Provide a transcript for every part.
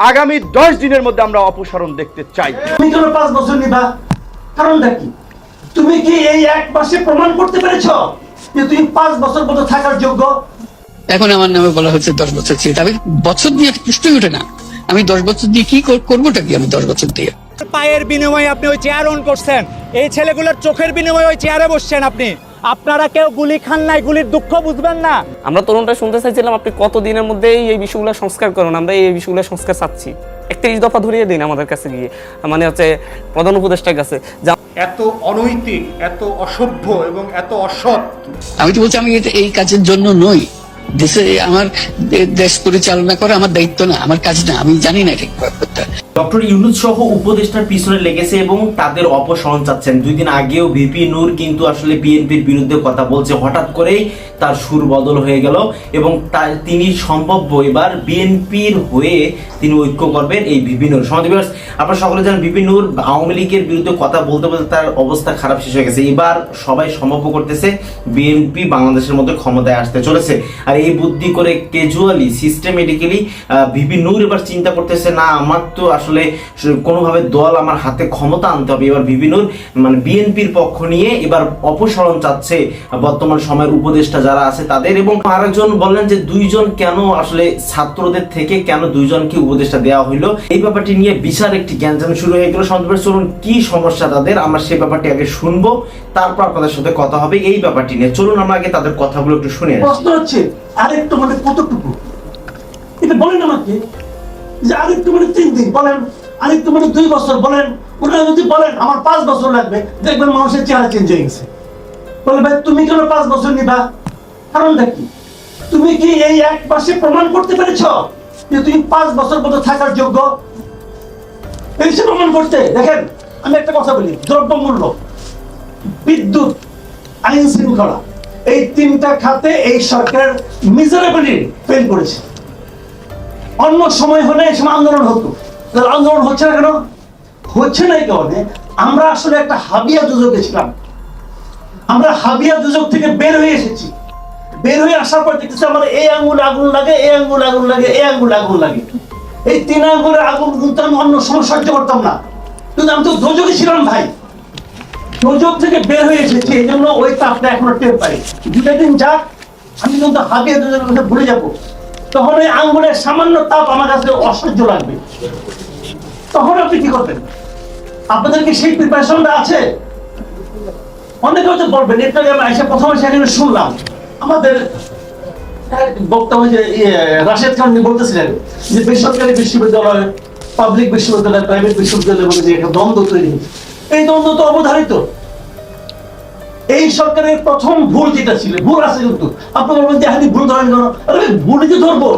আগামী দশ দিনের মধ্যে আমরা অপসারণ দেখতে চাই। তুমি কেন পাঁচ বছর নিবা কারণটা কি? তুমি কি এই এক মাসে প্রমাণ করতে পেরেছ যে তুমি পাঁচ বছর পর্যন্ত থাকার যোগ্য? এখন আমার নামে বলা হচ্ছে দশ বছর ছিল আমি বছর দিয়ে প্রশ্নই ওঠে না। আমি দশ বছর দিয়ে কি কর- করবোটা কি আমি দশ বছর দিয়ে? পায়ের বিনিময়ে আপনি ওই চেয়ার অন করছেন। এই ছেলেগুলোর চোখের বিনিময়ে ওই চেয়ারে বসছেন আপনি। আপনারা কেউ গুলি খান নাই গুলির দুঃখ বুঝবেন না। আমরা তরুণটা শুনতে চাইছিলাম আপনি কত দিনের মধ্যেই এই বিষয়গুলো সংস্কার করেন? আমরা এই বিষয়গুলো সংস্কার চাচ্ছি। একত্রিশ দফা ধরিয়ে দিন আমাদের কাছে গিয়ে। মানে হচ্ছে প্রধান উপদেষ্টার কাছে। যা এত অনৈতিক এত অসভ্য এবং এত অসৎ। আমি তো বলছি আমি এই কাজের জন্য নই। দেশে, আমার দেশ পরিচালনা করা আমার দায়িত্ব না, আমার কাজ না, আমি জানি না ডক্টর ইউনুস সহ উপদেষ্টার পিছনে লেগেছে এবং তাদের চাচ্ছেন। দুই দিন আগেও ভিপি নূর কিন্তু আসলে বিএনপির বিরুদ্ধে কথা বলছে। হঠাৎ করেই তার সুর বদল হয়ে গেল এবং তার তিনি এবার বিএনপির হয়ে তিনি ঐক্য করবেন এই ভিপি নূর। সকলে জানেন, ভিপি নূর আওয়ামী লীগের বিরুদ্ধে কথা বলতে বলতে তার অবস্থা খারাপ শেষ হয়ে গেছে। এবার সবাই সম্ভাব্য করতেছে বিএনপি বাংলাদেশের মধ্যে ক্ষমতায় আসতে চলেছে। আর এই বুদ্ধি করে ক্যাজুয়ালি সিস্টেমেটিক্যালি ভিপি নূর এবার চিন্তা করতেছে, না, আমার তো আসলে কোনোভাবে দল আমার হাতে ক্ষমতা আনতে হবে। এবার নূর মানে বিএনপির পক্ষ নিয়ে এবার অপসারণ চাচ্ছে বর্তমান সময়ের উপদেষ্টা যারা আছে তাদের এবং আরেকজন বললেন যে, দুইজন কেন আসলে ছাত্রদের থেকে কেন দুইজনকে উপদেষ্টা দেওয়া হইল? এই ব্যাপারটি নিয়ে বিশাল একটি জ্ঞানজাম শুরু হয়ে গেল। সন্তোষ চলুন কি সমস্যা তাদের? আমরা সেই ব্যাপারটি আগে শুনব, তারপর আপনাদের সাথে কথা হবে। এই ব্যাপারটি নিয়ে চলুন, আমরা আগে তাদের কথাগুলো একটু শুনে। প্রশ্ন হচ্ছে আরেকটু মানে কতটুকু? এটা বলেন আমাকে। যে আরেকটু মানে তিন দিন, বলেন। আরেকটু মানে দুই বছর, বলেন। ওনারা যদি বলেন, আমার পাঁচ বছর লাগবে, দেখবেন মানুষের চেহারা চেঞ্জ হয়ে গেছে। বলে, ভাই, তুমি কেন পাঁচ বছর নিবা? কারণটা কি? তুমি কি এই এক মাসে প্রমাণ করতে পেরেছ যে তুমি পাঁচ বছর পর্যন্ত থাকার যোগ্য? এই প্রমাণ করতে দেখেন, আমি একটা কথা বলি, দ্রব্যমূল্য, বিদ্যুৎ, আইন শৃঙ্খলা এই তিনটা খাতে এই সরকার মিজারেবলি ফেল করেছে। অন্য সময় হলে এই সময় আন্দোলন হতো। তাহলে আন্দোলন হচ্ছে না কেন? হচ্ছে না এই কারণে আমরা আসলে একটা হাবিয়া দুযোগে ছিলাম আমরা হাবিয়া দুযোগ থেকে বের হয়ে এসেছি। বের হয়ে আসার পর দেখতেছি আমার এই আঙ্গুল আগুন লাগে, এই আঙ্গুল আগুন লাগে, এই আঙ্গুল আগুন লাগে। এই তিন আঙ্গুলের আগুন কিন্তু আমি অন্য সময় সহ্য করতাম না। কিন্তু আমি তো দুযোগে ছিলাম ভাই। থেকে বের হয়ে এই জন্য ওই এখনও টের পাই। দুটা দিন যাক আমি কিন্তু হাবিয়ে দুজনের ভুলে যাব। তখন ওই আঙ্গুলের সামান্য তাপ আমার কাছে অসহ্য লাগবে। তখন আপনি কি করবেন? আপনাদের কি সেই প্রিপারেশনটা আছে? অনেকে বলবেন আমি এসে প্রথমে সেখানে শুনলাম। আমাদের বক্তব্য ইয়ে, রাশেদ খান বলতেছিলেন যে বেসরকারি বিশ্ববিদ্যালয় পাবলিক বিশ্ববিদ্যালয় প্রাইভেট বিশ্ববিদ্যালয় বলে যে একটা দ্বন্দ্ব তৈরি হয়েছে। এই দ্বন্দ্ব তো অবধারিত। এই সরকারের প্রথম ভুল যেটা ছিল ভুল আছে কিন্তু। আপনি বলবেন যে হানি ভুল ধরেন কেন? আরে ভুলই তো ধরবো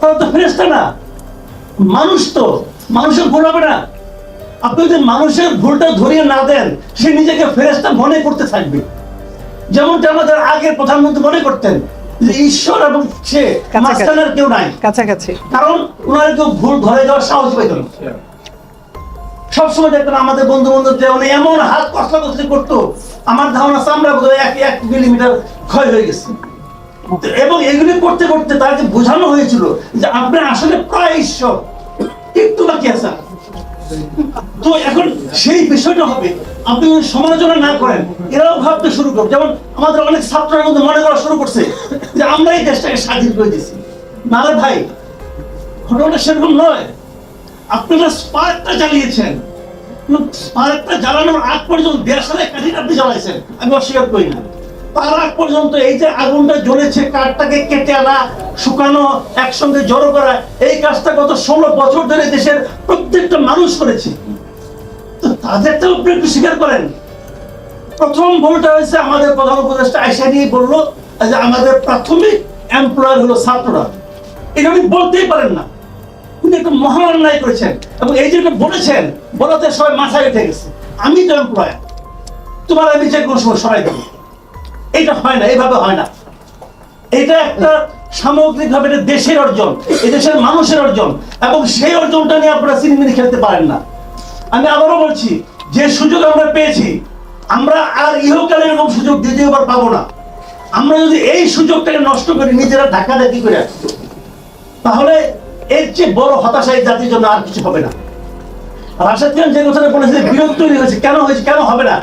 তাহলে তো ফেরেস্তা না। মানুষ তো মানুষের ভুল হবে না। আপনি যদি মানুষের ভুলটা ধরিয়ে না দেন সে নিজেকে ফেরেস্তা মনে করতে থাকবে। যেমনটা আমাদের আগের প্রধানমন্ত্রী মনে করতেন যে ঈশ্বর এবং সে মাঝখানের কেউ নাই। কাছাকাছি। কারণ ওনার কেউ ভুল ধরে যাওয়ার সাহস পেত না। সবসময় দেখতেন আমাদের বন্ধু বান্ধব যে উনি এমন হাত কষ্ট করতো আমার ধারণা চামড়া বোধ এক এক মিলিমিটার ক্ষয় হয়ে গেছে। এবং এগুলি করতে করতে তাকে বোঝানো হয়েছিল যে আপনি আসলে প্রায় ঈশ্বর, একটু বাকি আছে। তো এখন সেই বিষয়টা হবে। আপনি সমালোচনা না করেন, এরাও ভাবতে শুরু করবে। যেমন আমাদের অনেক ছাত্ররা কিন্তু মনে করা শুরু করছে যে আমরা এই দেশটাকে স্বাধীন করে দিয়েছি। নালে ভাই ঘটনা সেরকম নয়। আপনারা স্পার্কটা জ্বালিয়েছেন। স্পার্কটা জ্বালানোর আগ পর্যন্ত দেড়শালে কাঠিটা আপনি জ্বালাইছেন, আমি অস্বীকার করি না। তার আগ পর্যন্ত এই যে আগুনটা জ্বলেছে, কাঠটাকে কেটে আনা, শুকানো, একসঙ্গে জড়ো করা, এই কাজটা গত ষোলো বছর ধরে দেশের প্রত্যেকটা মানুষ করেছে। তো তাদেরটাও আপনি একটু স্বীকার করেন। প্রথম ভুলটা হয়েছে, আমাদের প্রধান উপদেষ্টা আয়সা নিয়ে বলল যে আমাদের প্রাথমিক এমপ্লয়ার হলো ছাত্ররা। এটা উনি বলতেই পারেন না। উনি একটা মহান অন্যায় করেছেন এবং এই জন্য বলেছেন, বলাতে সবাই মাথায় উঠে গেছে। আমি তো এমপ্লয়ার তোমার আমি যে কোনো সময় সরাই দেবো। এটা হয় না এভাবে হয় না। এটা একটা সামগ্রিকভাবে এটা দেশের অর্জন, এই দেশের মানুষের অর্জন, এবং সেই অর্জনটা নিয়ে আপনারা সিনেমিনি খেলতে পারেন না। আমি আবারও বলছি, যে সুযোগ আমরা পেয়েছি, আমরা আর ইহকালে এরকম সুযোগ দ্বিতীয়বার পাবো না। আমরা যদি এই সুযোগটাকে নষ্ট করি নিজেরা ধাক্কা ধাক্কি করে তাহলে এর চেয়ে বড় হতাশা জাতির জন্য আর কিছু হবে না। যে কথাটা বলেছে তৈরি হয়েছে কেন হয়েছে, কেন হবে না?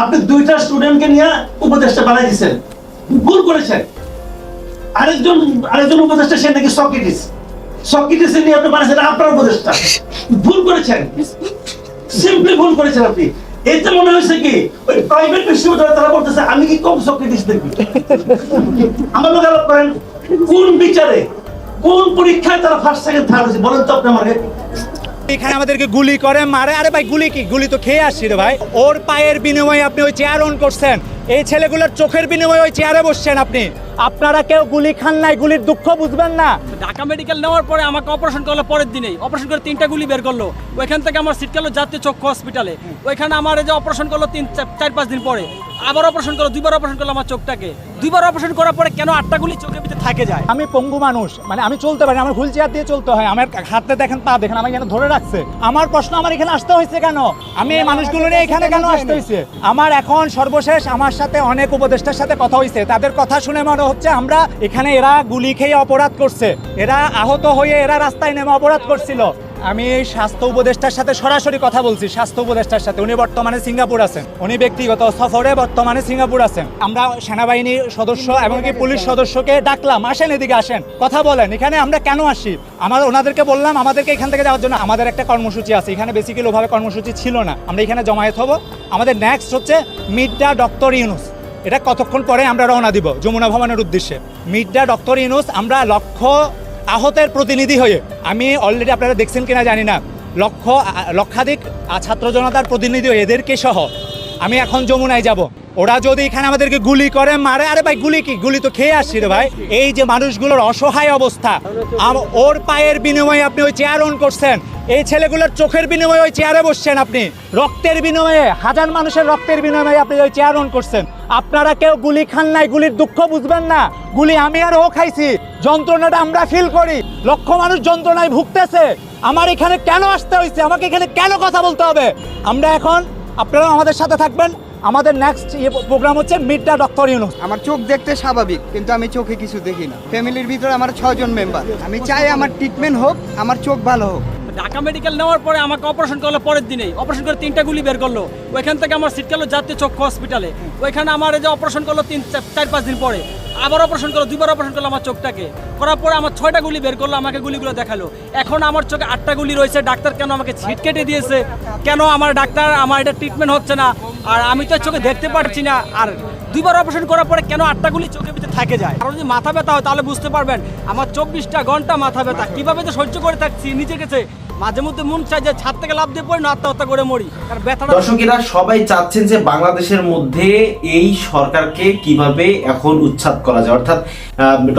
আপনি দুইটা স্টুডেন্টকে নিয়ে উপদেশটা বানাই দিচ্ছেন ভুল করেছেন। আরেকজন আরেকজন উপদেষ্টা, সে নাকি সক্রেটিস নিয়ে আপনি বানাইছেন, আপনার উপদেষ্টা। ভুল করেছেন। সিম্পলি ভুল করেছেন আপনি। এতে মনে হয়েছে কি, ওই প্রাইভেট বিশ্ববিদ্যালয় তারা বলতেছে, আমি কি কম সক্রেটিস দেখি? আমার লোক করেন, কোন বিচারে কোন পরীক্ষায় তারা ফার্স্ট সেকেন্ড থার্ড হয়েছে? বলেন তো আপনি আমাকে। এখানে আমাদেরকে গুলি করে, মারে। আরে ভাই, গুলি কি? গুলি তো খেয়ে আসছি রে ভাই। ওর পায়ের বিনিময়ে আপনি ওই চেয়ার অন করছেন। এই ছেলেগুলোর চোখের বিনিময়ে ওই চেয়ারে বসছেন আপনি। আপনারা কেউ গুলি খান নাই গুলির দুঃখ বুঝবেন না। ঢাকা মেডিকেল নেওয়ার পরে আমাকে অপারেশন করল পরের দিনেই। অপারেশন করে তিনটা গুলি বের করল। ওইখান থেকে আমার সিট গেলো জাতীয় চক্ষু হসপিটালে ওইখানে আমার এই যে অপারেশন করল তিন চার- পাঁচ দিন পরে। আবার অপারেশন করল দুইবার অপারেশন করল আমার চোখটাকে। দুইবার অপারেশন করার পরে কেন আটটা গুলি চোখের ভিতরে থাকে যায়? আমি পঙ্গু মানুষ মানে আমি চলতে পারি আমার হুইল চেয়ার দিয়ে চলতে হয়। আমার হাতে দেখেন পা দেখেন আমাকে ধরে রাখছে। আমার প্রশ্ন আমার এখানে আসতে হয়েছে কেন? আমি এই মানুষগুলো নিয়ে এখানে কেন আসতে হয়েছে? আমার এখন সর্বশেষ আমার সাথে অনেক উপদেষ্টার সাথে কথা হয়েছে তাদের কথা শুনে মনে হচ্ছে আমরা এখানে এরা গুলি খেয়ে অপরাধ করছে। এরা আহত হয়ে এরা রাস্তায় নেমে অপরাধ করছিল। আমি স্বাস্থ্য উপদেষ্টার সাথে সরাসরি কথা বলছি, স্বাস্থ্য উপদেষ্টার সাথে। উনি বর্তমানে সিঙ্গাপুর আছেন। উনি ব্যক্তিগত সফরে বর্তমানে সিঙ্গাপুর আছেন। আমরা সেনাবাহিনীর সদস্য এমনকি পুলিশ সদস্যকে ডাকলাম, আসেন এদিকে আসেন, কথা বলেন, এখানে আমরা কেন আসি? আমার ওনাদেরকে বললাম, আমাদেরকে এখান থেকে যাওয়ার জন্য। আমাদের একটা কর্মসূচি আছে, এখানে বেসিক্যালি ওভাবে কর্মসূচি ছিল না। আমরা এখানে জমায়েত হব। আমাদের নেক্সট হচ্ছে মিড দ্য ডক্টর ইউনুস। এটা কতক্ষণ পরে আমরা রওনা দিব? যমুনা ভবনের উদ্দেশ্যে। মিড দ্য ডক্টর ইউনুস, আমরা লক্ষ্য আহতের প্রতিনিধি হয়ে, আমি অলরেডি আপনারা দেখছেন কিনা জানি না, লক্ষ, লক্ষাধিক ছাত্র জনতার প্রতিনিধি এদেরকে সহ আমি এখন যমুনায় যাব। ওরা যদি এখানে আমাদেরকে গুলি করে, মারে, আরে ভাই, গুলি কি? গুলি তো খেয়ে আসছি রে ভাই। এই যে মানুষগুলোর অসহায় অবস্থা ওর পায়ের বিনিময়ে আপনি ওই চেয়ার অন করছেন। এই ছেলেগুলোর চোখের বিনিময়ে ওই চেয়ারে বসছেন আপনি। রক্তের বিনিময়ে, হাজার মানুষের রক্তের বিনিময়ে আপনি ওই চেয়ার অন করছেন। আপনারা কেউ গুলি খান নাই, গুলির দুঃখ বুঝবেন না। গুলি আমি আর ও খাইছি। যন্ত্রণাটা আমরা ফিল করি। লক্ষ মানুষ যন্ত্রণায় ভুগতেছে। আমার এখানে কেন আসতে হয়েছে আমাকে এখানে কেন কথা বলতে হবে? আমরা এখন আপনারা আমাদের সাথে থাকবেন। আমাদের নেক্সট প্রোগ্রাম হচ্ছে মিড ডক্টর ইউনুস। আমার চোখ দেখতে স্বাভাবিক, কিন্তু আমি চোখে কিছু দেখি না। ফ্যামিলির ভিতরে আমার ছয়জন মেম্বার আমি চাই আমার ট্রিটমেন্ট হোক, আমার চোখ ভালো হোক। ঢাকা মেডিকেল নেওয়ার পরে আমাকে অপারেশন করল, পরের দিনেই অপারেশন করে তিনটা গুলি বের করল। ওইখান থেকে আমার সিট গেলো জাতীয় চক্ষু হসপিটালে ওইখানে আমার এই যে অপারেশন করল তিন, চার- চার, পাঁচ দিন পরে। আবার অপারেশন করল দুবার অপারেশন করল আমার চোখটাকে। করার পরে আমার ছয়টা গুলি বের করল, আমাকে গুলিগুলো দেখাল। এখন আমার চোখে আটটা গুলি রয়েছে, ডাক্তার কেন আমাকে ছিট কেটে দিয়েছে? কেন আমার ডাক্তার, আমার এটা ট্রিটমেন্ট হচ্ছে না? আর আমি তো চোখে দেখতে পারছি না। আর দুইবার অপারেশন করার পরে কেন আটটা গুলি চোখের ভিতরে থাকে যায়? কারণ যদি মাথা ব্যথা হয়, তাহলে বুঝতে পারবেন, আমার চব্বিশটা ঘণ্টা মাথা ব্যথা। কীভাবে তো সহ্য করে থাকছি, নিজের কাছে মাঝে মধ্যে মন চাই যে ছাদ থেকে লাভ দিয়ে পড়ে, না আত্মহত্যা করে মরি। আর ব্যথাটা দর্শকেরা সবাই চাচ্ছেন যে বাংলাদেশের মধ্যে এই সরকারকে কীভাবে এখন উচ্ছেদ করা যায়। অর্থাৎ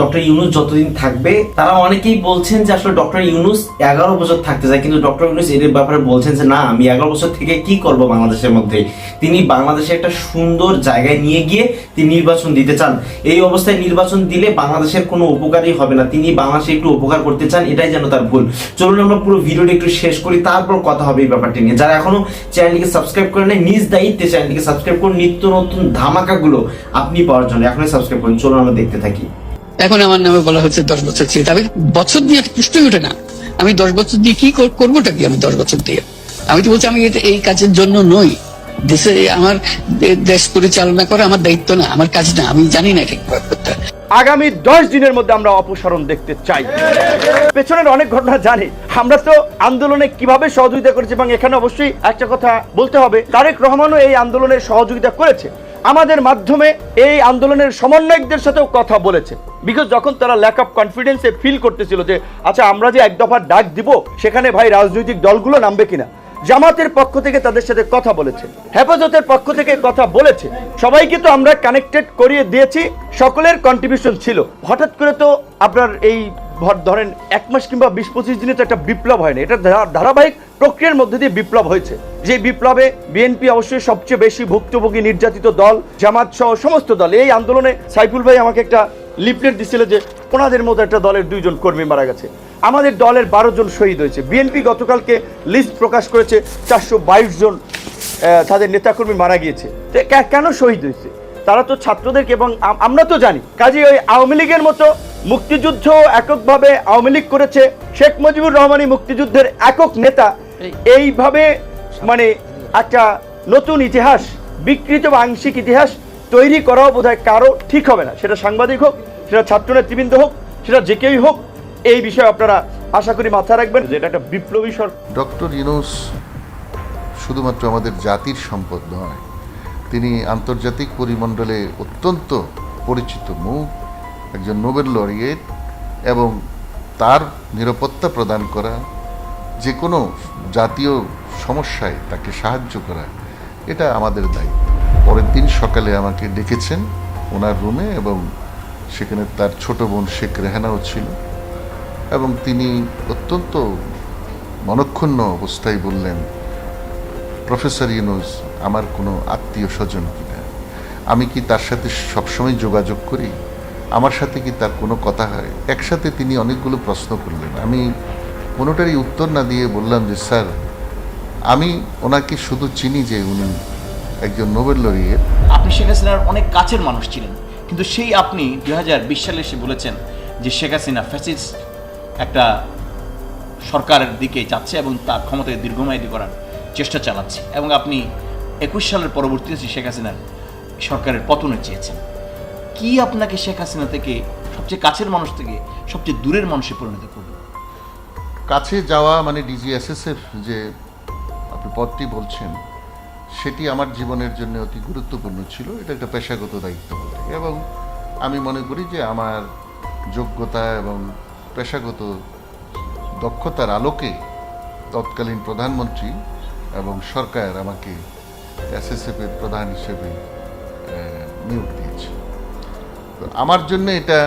ডক্টর ইউনুস যতদিন থাকবে, তারা অনেকেই বলছেন যে আসলে ডক্টর ইউনুস এগারো বছর থাকতে চায়, কিন্তু ডক্টর ইউনুস এর ব্যাপারে বলছেন যে, না, আমি এগারো বছর থেকে কি করব বাংলাদেশের মধ্যে? তিনি বাংলাদেশে একটা সুন্দর জায়গায় নিয়ে গিয়ে তিনি নির্বাচন দিতে চান। এই অবস্থায় নির্বাচন দিলে বাংলাদেশের কোনো উপকারই হবে না। তিনি বাংলাদেশে একটু উপকার করতে চান, এটাই যেন তার ভুল। চলুন আমরা পুরো ভিডিওটা একটু শেষ করি, তারপর কথা হবে এই ব্যাপারটি নিয়ে। যারা এখনও চ্যানেলটিকে সাবস্ক্রাইব করে নেয় নিজ দায়িত্বে চ্যানেলটিকে সাবস্ক্রাইব করুন। নিত্য নতুন ধামাকাগুলো আপনি পাওয়ার জন্য এখনই সাবস্ক্রাইব করুন। চলুন আমরা দেখতে থাকি। এখন আমার নামে বলা হচ্ছে দশ বছর ছিল। আমি বছর দিয়ে পুষ্টই ওঠে না। আমি দশ বছর দিয়ে কি করবোটা কি আমি দশ বছর দিয়ে? আমি তো বলছি, আমি এই কাজের জন্য নই। দেশে আমার দেশ পরিচালনা করা আমার দায়িত্ব না, আমার কাজ না। আমি জানি না এটা করতে আগামী দশ দিনের মধ্যে আমরা অপসারণ দেখতে চাই। পেছনের অনেক ঘটনা জানি। আমরা তো আন্দোলনে কীভাবে সহযোগিতা করেছি এবং এখানে অবশ্যই একটা কথা বলতে হবে। তারেক রহমানও এই আন্দোলনে সহযোগিতা করেছে। আমাদের মাধ্যমে এই আন্দোলনের সমন্বয়কদের সাথেও কথা বলেছে। বিকজ যখন তারা ল্যাক অফ কনফিডেন্সে ফিল করতেছিল যে আচ্ছা আমরা যে এক দফা ডাক দিব, সেখানে ভাই রাজনৈতিক দলগুলো নামবে কিনা? জামাতের পক্ষ থেকে তাদের সাথে কথা বলেছে। হেফাজতের পক্ষ থেকে কথা বলেছে। সবাইকে তো আমরা কানেক্টেড করিয়ে দিয়েছি। সকলের কন্ট্রিবিউশন ছিল। হঠাৎ করে তো আপনার এই ধরেন এক মাস কিংবা বিশ পঁচিশ দিনে তো একটা বিপ্লব হয়নি এটা ধারা- ধারাবাহিক প্রক্রিয়ার মধ্যে দিয়ে বিপ্লব হয়েছে। যে বিপ্লবে বিএনপি অবশ্যই সবচেয়ে বেশি ভুক্তভোগী নির্যাতিত দল জামাত সহ সমস্ত দল। এই আন্দোলনে সাইফুল ভাই আমাকে একটা লিফলেট দিছিল যে ওনাদের মতো একটা দলের দুইজন কর্মী মারা গেছে। আমাদের দলের বারো জন শহীদ হয়েছে। বিএনপি গতকালকে লিস্ট প্রকাশ করেছে চারশো বাইশ জন তাদের নেতাকর্মী মারা গিয়েছে। কেন শহীদ হয়েছে? তারা তো ছাত্রদেরকে এবং আমরা তো জানি। কাজে ওই আওয়ামী লীগের মতো মুক্তিযুদ্ধ এককভাবে আওয়ামী লীগ করেছে। শেখ মুজিবুর রহমানই মুক্তিযুদ্ধের একক নেতা। এইভাবে মানে একটা নতুন ইতিহাস বিকৃত বা আংশিক ইতিহাস তৈরি করাও বোধহয় কারও ঠিক হবে না। সেটা সাংবাদিক হোক সেটা ছাত্র নেতৃবৃন্দ হোক সেটা যে কেউই হোক এই বিষয়ে আপনারা আশা করি মাথায় রাখবেন। যে এটা একটা বিপ্লবী সরকার। ডক্টর ইউনুস শুধুমাত্র আমাদের জাতির সম্পদ নয় তিনি আন্তর্জাতিক পরিমণ্ডলে অত্যন্ত পরিচিত মুখ, একজন নোবেল লরিয়েট এবং তার নিরাপত্তা প্রদান করা, যে কোনো জাতীয় সমস্যায় তাকে সাহায্য করা, এটা আমাদের দায়িত্ব। পরের দিন সকালে আমাকে ডেকেছেন ওনার রুমে এবং সেখানে তার ছোট বোন শেখ রেহানাও ছিল এবং তিনি অত্যন্ত মনক্ষুণ্ণ অবস্থায় বললেন, প্রফেসর ইউনুস আমার কোনো আত্মীয় স্বজন কিনা আমি কি তার সাথে সবসময় যোগাযোগ করি? আমার সাথে কি তার কোনো কথা হয়? একসাথে তিনি অনেকগুলো প্রশ্ন করলেন। আমি কোনোটারই উত্তর না দিয়ে বললাম যে, স্যার, আমি ওনাকে শুধু চিনি যে উনি একজন নোবেল লরিয়েট। আপনি শেখ হাসিনার অনেক কাছের মানুষ ছিলেন, কিন্তু সেই আপনি দুই হাজার বিশ সালে এসে বলেছেন যে, শেখ হাসিনা ফ্যাসিস একটা সরকারের দিকে যাচ্ছে এবং তার ক্ষমতাকে দীর্ঘমেয়াদী করার চেষ্টা চালাচ্ছে। এবং আপনি একুশ সালের পরবর্তীতে শেখ হাসিনার সরকারের পতনে চেয়েছেন। কি আপনাকে শেখ হাসিনা থেকে, সবচেয়ে কাছের মানুষ থেকে, সবচেয়ে দূরের মানুষে পরিণত করবে কাছে যাওয়া মানে ডিজিএসএসের যে আপনি পদটি বলছেন, সেটি আমার জীবনের জন্য অতি গুরুত্বপূর্ণ ছিল। এটা একটা পেশাগত দায়িত্ব এবং আমি মনে করি যে আমার যোগ্যতা এবং পেশাগত দক্ষতার আলোকে তৎকালীন প্রধানমন্ত্রী এবং সরকার আমাকে এসএসএফের প্রধান হিসেবে নিয়োগ দিয়েছে। তো আমার জন্য এটা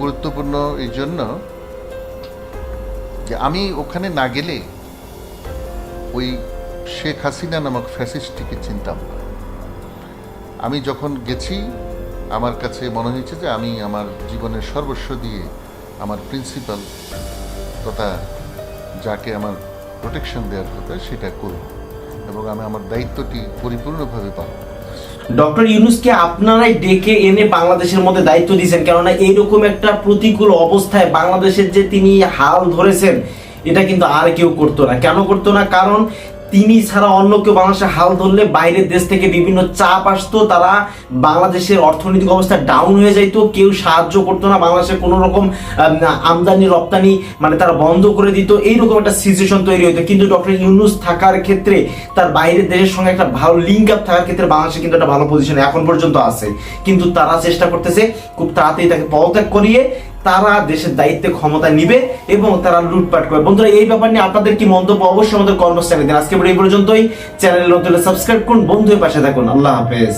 গুরুত্বপূর্ণ এই জন্য যে আমি ওখানে না গেলে ওই শেখ হাসিনা নামক ফ্যাসিস্টটিকে চিনতাম আমি যখন গেছি, আমার কাছে মনে হয়েছে যে আমি আমার জীবনের সর্বস্ব দিয়ে আমার প্রিন্সিপাল তথা যাকে আমার প্রোটেকশন দেওয়ার কথা সেটা করব। এবং আমি আমার দায়িত্বটি পরিপূর্ণভাবে পালন ডক্টর ইউনুসকে আপনারাই ডেকে এনে বাংলাদেশের মধ্যে দায়িত্ব দিয়েছেন, কেননা এইরকম একটা প্রতিকূল অবস্থায় বাংলাদেশের যে তিনি হাল ধরেছেন, এটা কিন্তু আর কেউ করতো না। কেন করতো না? কারণ তিনি ছাড়া অন্য কেউ বাংলাদেশে হাল ধরলে বাইরের দেশ থেকে বিভিন্ন চাপ আসতো, তারা বাংলাদেশের অর্থনৈতিক অবস্থা ডাউন হয়ে যাইতো, কেউ সাহায্য করতো না, বাংলাদেশে কোনো রকম আমদানি, রপ্তানি মানে তারা বন্ধ করে দিত, এইরকম একটা সিচুয়েশন তৈরি হতো কিন্তু ডক্টর ইউনুস থাকার ক্ষেত্রে তার বাইরের দেশের সঙ্গে একটা ভালো লিঙ্ক আপ থাকার ক্ষেত্রে বাংলাদেশে কিন্তু একটা ভালো পজিশনে এখন পর্যন্ত আছে। কিন্তু তারা চেষ্টা করতেছে খুব তাড়াতাড়ি তাকে পদত্যাগ করিয়ে তারা দেশের দায়িত্বে ক্ষমতা নিবে এবং তারা লুটপাট করবে। বন্ধুরা, এই ব্যাপার নিয়ে আপনাদের কি মন্তব্য? অবশ্যই আমাদের কর্মস্থানে দিন। আজকে এই পর্যন্তই। চ্যানেল নতুন সাবস্ক্রাইব করুন। বন্ধুর পাশে থাকুন। আল্লাহ হাফেজ।